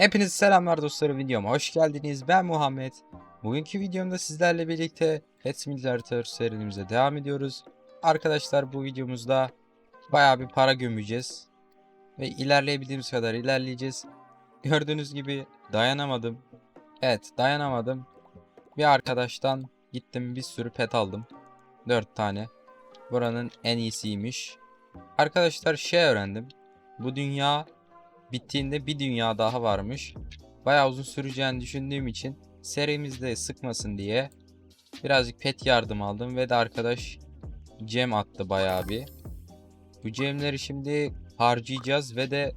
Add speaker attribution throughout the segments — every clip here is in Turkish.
Speaker 1: Hepinize selamlar dostlarım videoma hoş geldiniz. Ben Muhammed. Bugünkü videomda sizlerle birlikte Pet Simulator serimize devam ediyoruz. Arkadaşlar bu videomuzda bayağı bir para gömeceğiz. Ve ilerleyebildiğimiz kadar ilerleyeceğiz. Gördüğünüz gibi dayanamadım. Evet dayanamadım. Bir arkadaştan gittim bir sürü pet aldım. 4 tane. Buranın en iyisiymiş. Arkadaşlar şey öğrendim. Bu dünya bittiğinde bir dünya daha varmış. Bayağı uzun süreceğini düşündüğüm için serimizde sıkmasın diye birazcık pet yardım aldım ve de arkadaş Cem attı bayağı bir. Bu Cem'leri şimdi harcayacağız ve de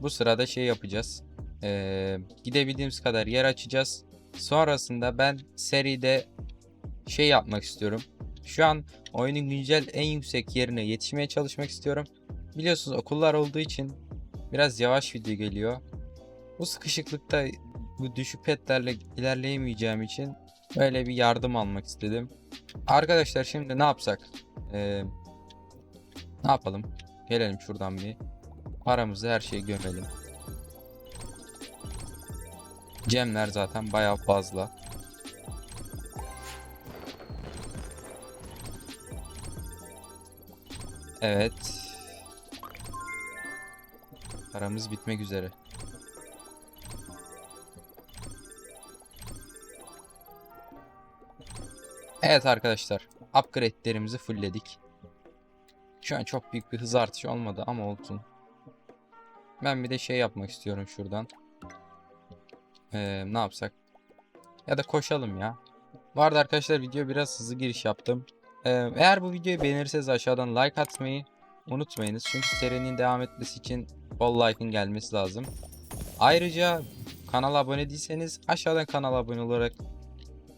Speaker 1: bu sırada şey yapacağız. Ee, gidebildiğimiz kadar yer açacağız. Sonrasında ben seride şey yapmak istiyorum. Şu an oyunun güncel en yüksek yerine yetişmeye çalışmak istiyorum. Biliyorsunuz okullar olduğu için biraz yavaş video geliyor. Bu sıkışıklıkta bu düşük petlerle ilerleyemeyeceğim için böyle bir yardım almak istedim. Arkadaşlar şimdi ne yapsak? Ee, ne yapalım? Gelelim şuradan bir. Paramızı her şeyi gömelim. Cemler zaten bayağı fazla. Evet. Paramız bitmek üzere. Evet arkadaşlar. Upgrade'lerimizi fullledik. Şu an çok büyük bir hız artışı olmadı ama olsun. Ben bir de şey yapmak istiyorum şuradan. Ee, ne yapsak? Ya da koşalım ya. Bu arada arkadaşlar video biraz hızlı giriş yaptım. Ee, eğer bu videoyu beğenirseniz aşağıdan like atmayı unutmayınız. Çünkü serinin devam etmesi için bol like'ın gelmesi lazım. Ayrıca kanala abone değilseniz aşağıdan kanala abone olarak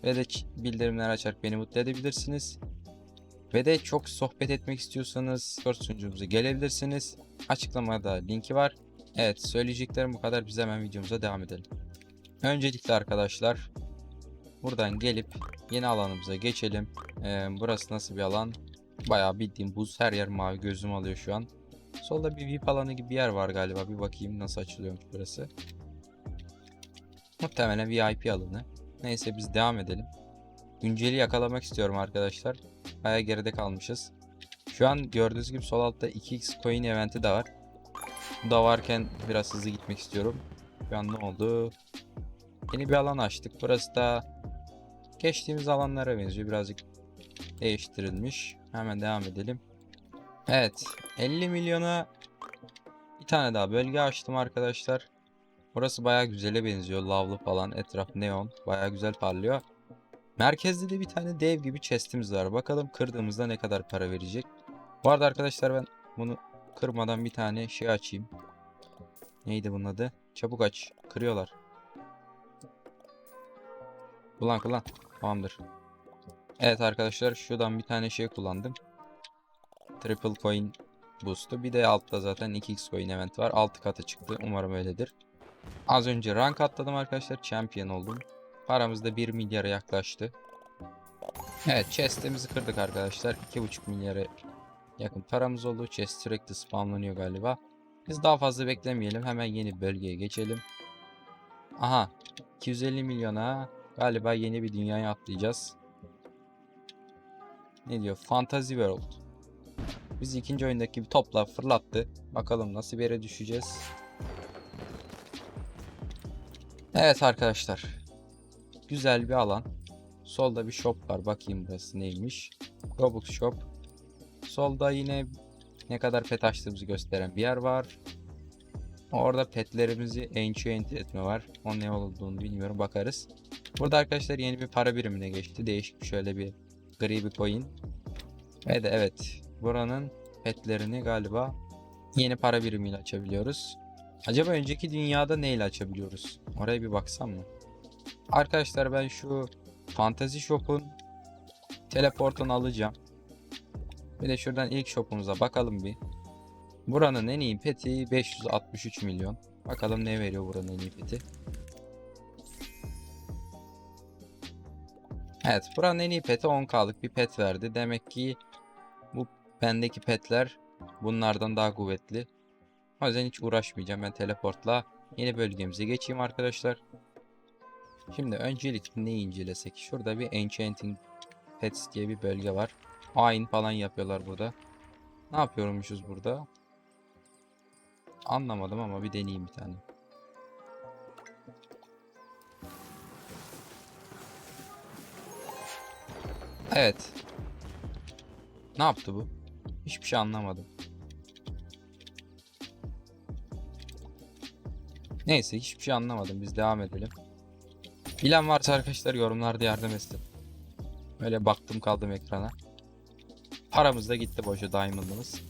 Speaker 1: ve de ç- bildirimler açarak beni mutlu edebilirsiniz. Ve de çok sohbet etmek istiyorsanız Discord sunucumuza gelebilirsiniz. Açıklamada linki var. Evet söyleyeceklerim bu kadar. Biz hemen videomuza devam edelim. Öncelikle arkadaşlar buradan gelip yeni alanımıza geçelim. Ee, burası nasıl bir alan? Bayağı bildiğim buz her yer mavi gözüm alıyor şu an. Solda bir VIP alanı gibi bir yer var galiba. Bir bakayım nasıl açılıyormuş burası. Muhtemelen VIP alanı. Neyse biz devam edelim. Günceli yakalamak istiyorum arkadaşlar. Baya geride kalmışız. Şu an gördüğünüz gibi sol altta 2x coin eventi de var. Bu da varken biraz hızlı gitmek istiyorum. Şu an ne oldu? Yeni bir alan açtık. Burası da geçtiğimiz alanlara benziyor. Birazcık değiştirilmiş. Hemen devam edelim. Evet. 50 milyona bir tane daha bölge açtım arkadaşlar. Burası bayağı güzele benziyor. Lavlı falan. Etraf neon. Bayağı güzel parlıyor. Merkezde de bir tane dev gibi chestimiz var. Bakalım kırdığımızda ne kadar para verecek. Bu arada arkadaşlar ben bunu kırmadan bir tane şey açayım. Neydi bunun adı? Çabuk aç. Kırıyorlar. Kullan kullan. Tamamdır. Evet arkadaşlar şuradan bir tane şey kullandım. Triple coin boost'u. Bir de altta zaten 2x coin event var. 6 katı çıktı. Umarım öyledir. Az önce rank atladım arkadaşlar. Champion oldum. Paramız da 1 milyara yaklaştı. Evet chest'imizi kırdık arkadaşlar. 2,5 milyara yakın paramız oldu. Chest sürekli spamlanıyor galiba. Biz daha fazla beklemeyelim. Hemen yeni bölgeye geçelim. Aha. 250 milyona galiba yeni bir dünyaya atlayacağız. Ne diyor? Fantasy World. Biz ikinci oyundaki bir topla fırlattı. Bakalım nasıl bir yere düşeceğiz. Evet arkadaşlar. Güzel bir alan. Solda bir shop var. Bakayım burası neymiş. Robux Shop. Solda yine ne kadar pet açtığımızı gösteren bir yer var. Orada petlerimizi enchant etme var. O ne olduğunu bilmiyorum. Bakarız. Burada arkadaşlar yeni bir para birimine geçti. Değişik şöyle bir gri bir coin. Ve de evet. Buranın petlerini galiba yeni para birimiyle açabiliyoruz. Acaba önceki dünyada neyle açabiliyoruz? Oraya bir baksam mı? Arkadaşlar ben şu Fantasy Shop'un teleportunu alacağım. Bir de şuradan ilk shop'umuza bakalım bir. Buranın en iyi peti 563 milyon. Bakalım ne veriyor buranın en iyi peti. Evet buranın en iyi peti 10k'lık bir pet verdi. Demek ki bendeki petler bunlardan daha kuvvetli. O yüzden hiç uğraşmayacağım. Ben teleportla yeni bölgemize geçeyim arkadaşlar. Şimdi öncelikle neyi incelesek? Şurada bir Enchanting Pets diye bir bölge var. Ayin falan yapıyorlar burada. Ne yapıyormuşuz burada? Anlamadım ama bir deneyeyim bir tane. Evet. Ne yaptı bu? Hiçbir şey anlamadım. Neyse hiçbir şey anlamadım. Biz devam edelim. Bilen varsa arkadaşlar yorumlarda yardım etsin. Öyle baktım kaldım ekrana. Paramız da gitti boşa diamond'ımız.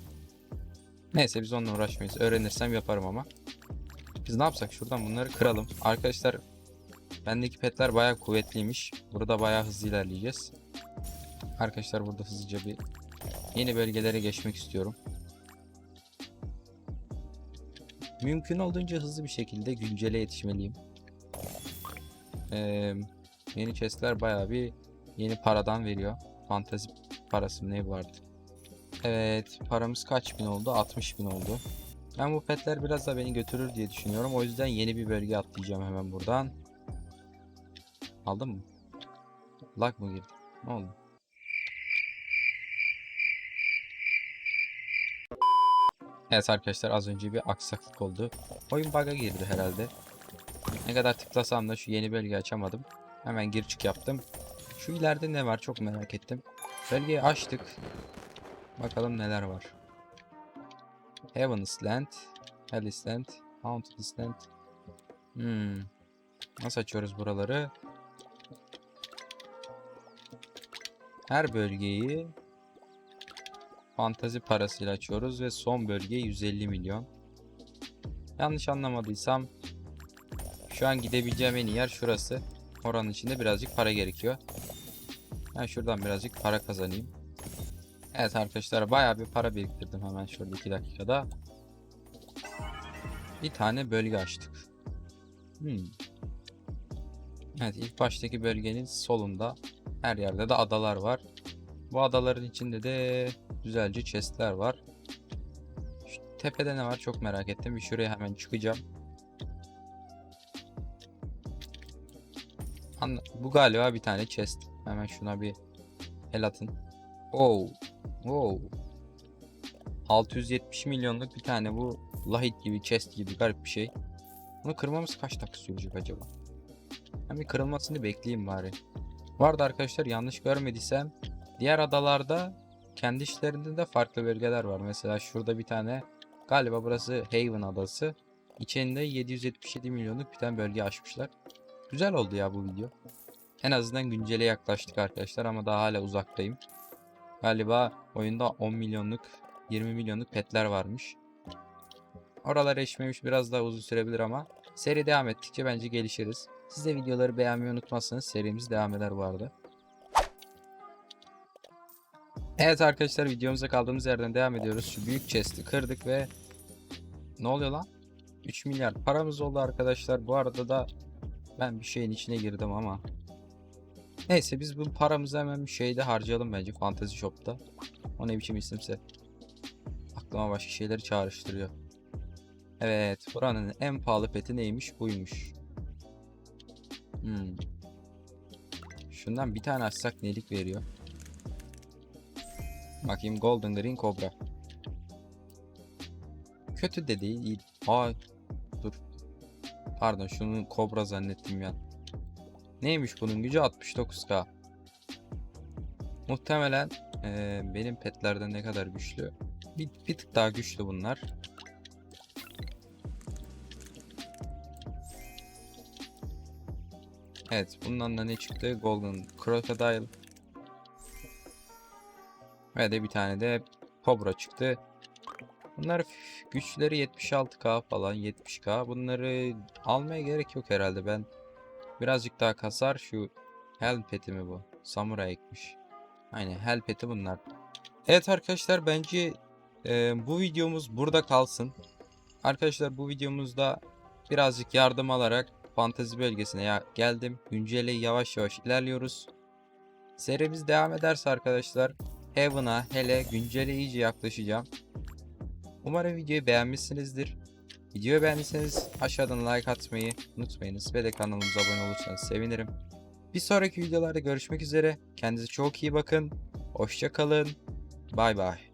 Speaker 1: Neyse biz onunla uğraşmayız. Öğrenirsem yaparım ama. Biz ne yapsak şuradan bunları kıralım. Arkadaşlar bendeki petler bayağı kuvvetliymiş. Burada bayağı hızlı ilerleyeceğiz. Arkadaşlar burada hızlıca bir yeni bölgelere geçmek istiyorum. Mümkün olduğunca hızlı bir şekilde güncele yetişmeliyim. Ee, yeni chestler bayağı bir yeni paradan veriyor. Fantezi parası ne vardı? Evet paramız kaç bin oldu? 60 bin oldu. Ben bu petler biraz da beni götürür diye düşünüyorum. O yüzden yeni bir bölge atlayacağım hemen buradan. Aldın mı? Lag mı girdi? Ne oldu? Evet arkadaşlar az önce bir aksaklık oldu. Oyun bug'a girdi herhalde. Ne kadar tıklasam da şu yeni bölge açamadım. Hemen gir çık yaptım. Şu ileride ne var çok merak ettim. Bölgeyi açtık. Bakalım neler var. Heaven's Land, Hellis Land, Haunted Land. Hmm. Nasıl açıyoruz buraları? Her bölgeyi fantazi parasıyla açıyoruz ve son bölge 150 milyon. Yanlış anlamadıysam şu an gidebileceğim en iyi yer şurası. Oranın içinde birazcık para gerekiyor. Ben şuradan birazcık para kazanayım. Evet arkadaşlar bayağı bir para biriktirdim hemen şurada 2 dakikada. Bir tane bölge açtık. Hmm. Evet ilk baştaki bölgenin solunda her yerde de adalar var. Bu adaların içinde de güzelce chestler var. Şu tepede ne var çok merak ettim. Bir şuraya hemen çıkacağım. Anla- Bu galiba bir tane chest. Hemen şuna bir el atın. Oh. Oh. 670 milyonluk bir tane bu lahit gibi chest gibi garip bir şey. Bunu kırmamız kaç dakika sürecek acaba? Ben bir kırılmasını bekleyeyim bari. Arada arkadaşlar yanlış görmediysem diğer adalarda kendi işlerinde de farklı bölgeler var. Mesela şurada bir tane galiba burası Haven adası. İçinde 777 milyonluk bir tane bölge açmışlar. Güzel oldu ya bu video. En azından güncele yaklaştık arkadaşlar ama daha hala uzaktayım. Galiba oyunda 10 milyonluk 20 milyonluk petler varmış. Oralar eşmemiş biraz daha uzun sürebilir ama seri devam ettikçe bence gelişiriz. Siz de videoları beğenmeyi unutmazsanız serimiz devam eder bu arada. Evet arkadaşlar videomuza kaldığımız yerden devam ediyoruz. Şu büyük chest'i kırdık ve ne oluyor lan? 3 milyar paramız oldu arkadaşlar. Bu arada da ben bir şeyin içine girdim ama. Neyse biz bu paramızı hemen bir şeyde harcayalım bence Fantasy Shop'ta. O ne biçim isimse. Aklıma başka şeyleri çağrıştırıyor. Evet buranın en pahalı peti neymiş buymuş. Hmm. Şundan bir tane açsak nelik veriyor. Bakayım Golden Green Cobra. Kötü de değil. iyi. Aa dur. Pardon şunu Cobra zannettim ya. Neymiş bunun gücü 69k. Muhtemelen eee, benim petlerden ne kadar güçlü. Bir, bir tık daha güçlü bunlar. Evet bundan da ne çıktı? Golden Crocodile. Ve de bir tane de Cobra çıktı. Bunlar güçleri 76k falan 70k. Bunları almaya gerek yok herhalde ben. Birazcık daha kasar şu Hell Pet'i mi bu? Samurai ekmiş. Aynen Hell Pet'i bunlar. Evet arkadaşlar bence e, bu videomuz burada kalsın. Arkadaşlar bu videomuzda birazcık yardım alarak fantezi bölgesine geldim. Güncele yavaş yavaş ilerliyoruz. Serimiz devam ederse arkadaşlar Heaven'a hele güncele iyice yaklaşacağım. Umarım videoyu beğenmişsinizdir. Videoyu beğendiyseniz aşağıdan like atmayı unutmayınız ve de kanalımıza abone olursanız sevinirim. Bir sonraki videolarda görüşmek üzere. Kendinize çok iyi bakın. Hoşça kalın. Bay bay.